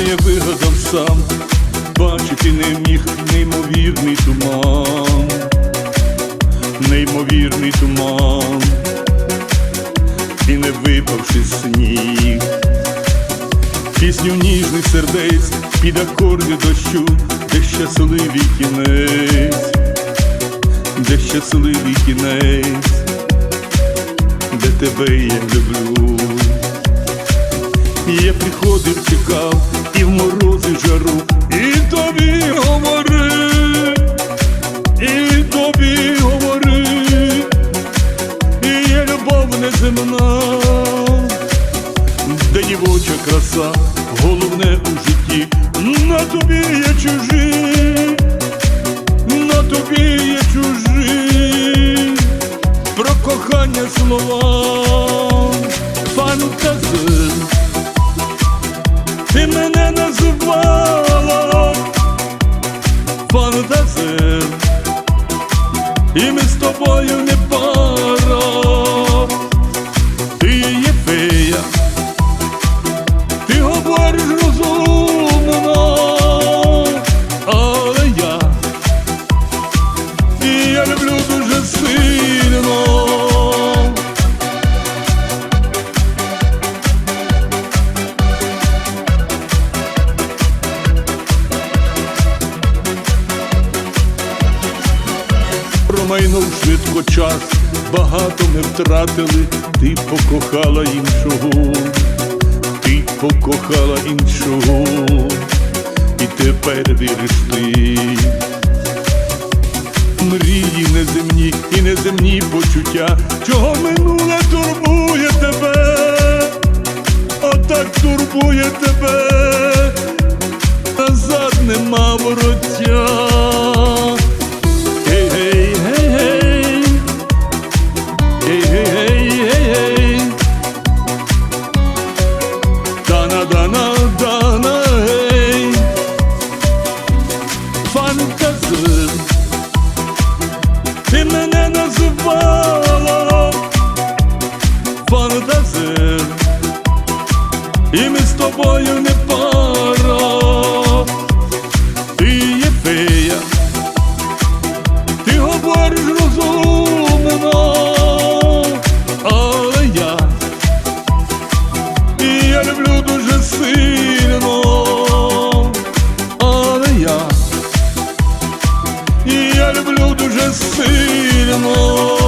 не вигадав сам, бачити не міг неймовірний туман, неймовірний туман, і не випавши сніг, пісню ніжних сердець під акорди дощу, де щасливий кінець, де щасливий кінець, де тебе я люблю. Неземна, де дівоча краса, головне у житті, на тобі є чужі, на тобі є чужі, про кохання слова, фантазер. Ти мене називала фантазер, і ми з тобою не пара, Промайнув швидко час, багато ми втратили, ти покохала іншого, ти покохала іншого, і тепер віриш ти. Мрії неземні і неземні почуття, чого минуле турбує тебе, отак турбує тебе, назад нема вороття. і ми з тобою не пара. Ти є фея, ти говориш розумно, але я. І я люблю дуже сильно, але я. Я люблю дуже сильно.